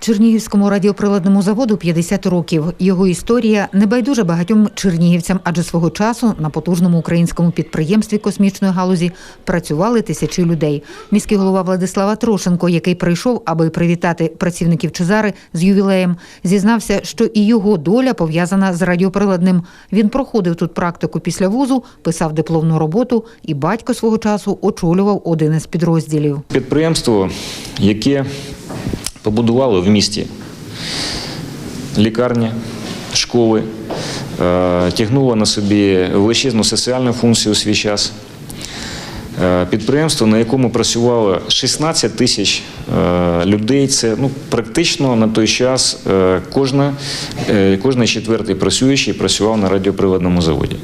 Чернігівському радіоприладному заводу 50 років. Його історія не байдужа багатьом чернігівцям, адже свого часу на потужному українському підприємстві космічної галузі працювали тисячі людей. Міський голова Владислава Трошенко, який прийшов, аби привітати працівників Чезари з ювілеєм, зізнався, що і його доля пов'язана з радіоприладним. Він проходив тут практику після вузу, писав дипломну роботу, і батько свого часу очолював один із підрозділів. Підприємство, яке побудували в місті лікарні, школи, е, тягнуло на собі величезну соціальну функцію у свій час. Е, Підприємство, на якому працювало 16 тисяч е, людей, це ну, практично на той час кожна, кожний четвертий працюючий працював на радіоприладному заводі.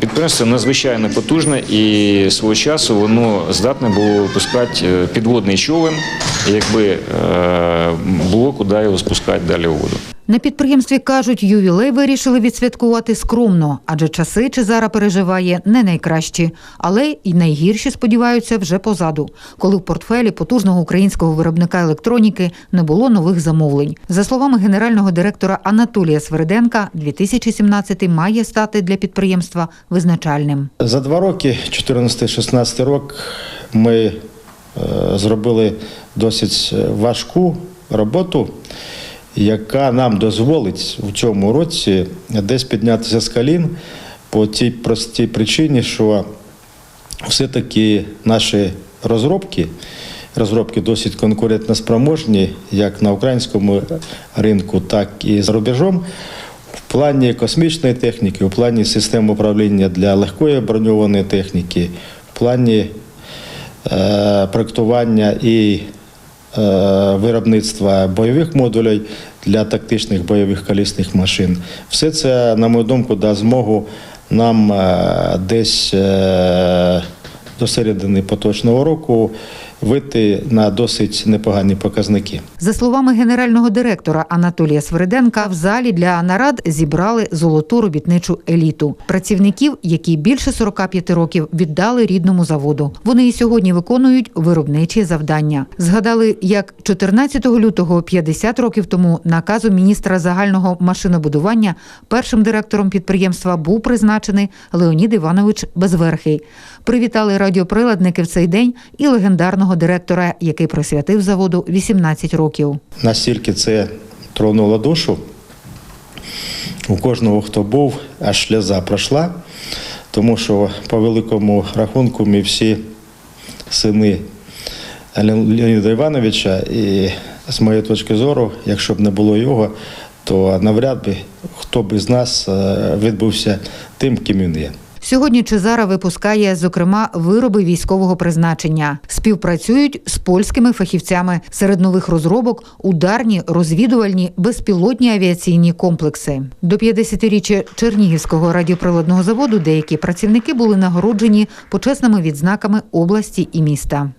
Підприємство надзвичайно потужне і свого часу воно здатне було випускати підводний човен, якби е, було куди його спускати далі у воду. На підприємстві кажуть, ювілей вирішили відсвяткувати скромно, адже часи Чезара переживає не найкращі, але й найгірші сподіваються вже позаду, коли в портфелі потужного українського виробника електроніки не було нових замовлень. За словами генерального директора Анатолія Свериденка, 2017 має стати для підприємства визначальним. За два роки, 14-16 рок, ми е, зробили досить важку роботу, яка нам дозволить в цьому році десь піднятися з колін по тій простій причині, що все-таки наші розробки, розробки досить конкурентноспроможні, як на українському ринку, так і за рубежом. В плані космічної техніки, в плані систем управління для легкої броньованої техніки, в плані е, проектування і е, виробництва бойових модулей для тактичних бойових колісних машин. Все це, на мою думку, дасть змогу нам е, десь е, до середини поточного року вийти на досить непогані показники. За словами генерального директора Анатолія Свериденка, в залі для нарад зібрали золоту робітничу еліту працівників, які більше 45 років віддали рідному заводу. Вони і сьогодні виконують виробничі завдання. Згадали, як 14 лютого 50 років тому наказом міністра загального машинобудування першим директором підприємства був призначений Леонід Іванович Безверхий. Привітали радіоприладники в цей день і легендарного директора, який присвятив заводу 18 років. Настільки це тронуло душу. У кожного, хто був, аж сльоза пройшла, тому що по великому рахунку ми всі сини Леоніда Івановича, і з моєї точки зору, якщо б не було його, то навряд би хто б із нас е, відбувся тим, ким він є. Сьогодні Чезара випускає, зокрема, вироби військового призначення. Співпрацюють з польськими фахівцями. Серед нових розробок ударні, розвідувальні, безпілотні авіаційні комплекси. До 50-річчя Чернігівського радіоприладного заводу деякі працівники були нагороджені почесними відзнаками області і міста.